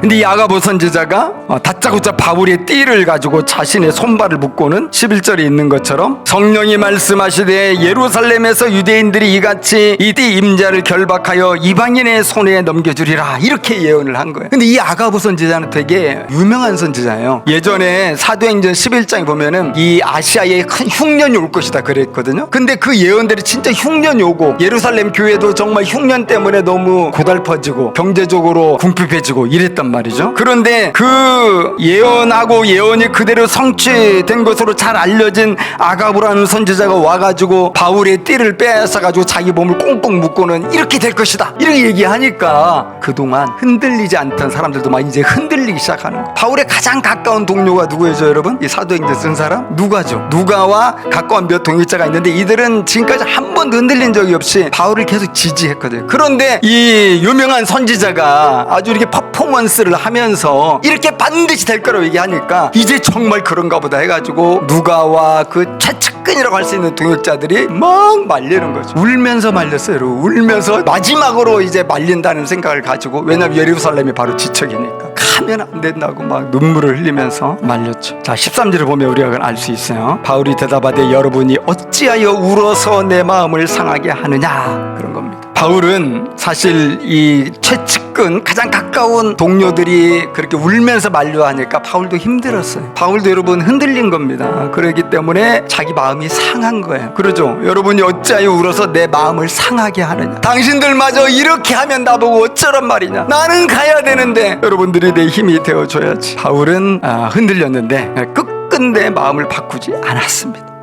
근데 이 아가보 선지자가 어, 다짜고짜 바울의 띠를 가지고 자신의 손발을 묶고는 11절에 있는 것처럼 성령이 말씀하시되 예루살렘에서 유대인들이 이같이 이 띠 임자를 결박하여 이방인의 손에 넘겨주리라 이렇게 예언을 한 거예요. 근데 이 아가보 선지자는 되게 유명한 선지자예요. 예전에 사도행전 11장에 보면은 이 아시아에 큰 흉년이 올 것이다 그랬거든요. 근데 그 예언들이 진짜 흉년이 오고 예루살렘 교회도 정말 흉년 때문에 너무 고달퍼지고 경제적으로 궁핍해지고 이랬단 말이죠. 그런데 그 예언하고 예언이 그대로 성취된 것으로 잘 알려진 아가브라는 선지자가 와가지고 바울의 띠를 빼앗아가지고 자기 몸을 꽁꽁 묶고는 이렇게 될 것이다. 이렇게 얘기하니까 그동안 흔들리지 않던 사람들도 막 이제 흔들리기 시작하는. 바울의 가장 가까운 동료가 누구예요, 여러분? 이 사도행전 쓴 사람? 누가죠. 누가와 가까운 몇 동역자가 있는데 이들은 지금까지 한 번도 흔들린 적이 없이 바울을 계속 지지했거든요. 그런데 이 유명한 선지자가 아주 이렇게 퍼포먼스를 하면서 이렇게 반드시 될 거라고 얘기하니까 이제 정말 그런가 보다 해가지고 누가와 그 최측근이라고 할 수 있는 동역자들이 막 말리는 거죠. 울면서 말렸어요. 여러분. 울면서 마지막으로 이제 말린다는 생각을 가지고 왜냐면 예루살렘이 바로 지척이니까 가면 안 된다고 막 눈물을 흘리면서 말렸죠. 자, 13절을 보면 우리가 알 수 있어요. 바울이 대답하되 여러분이 어찌하여 울어서 내 마음을 상하게 하느냐 그런 겁니다. 바울은 사실 이 최측근 가장 가까운 동료들이 그렇게 울면서 만류하니까 바울도 힘들었어요. 바울도 여러분 흔들린 겁니다. 그렇기 때문에 자기 마음이 상한 거예요. 그러죠. 여러분이 어찌하여 울어서 내 마음을 상하게 하느냐. 당신들마저 이렇게 하면 나보고 어쩌란 말이냐. 나는 가야 되는데 여러분들이 내 힘이 되어줘야지. 바울은 아, 흔들렸는데 끝끝내 마음을 바꾸지 않았습니다.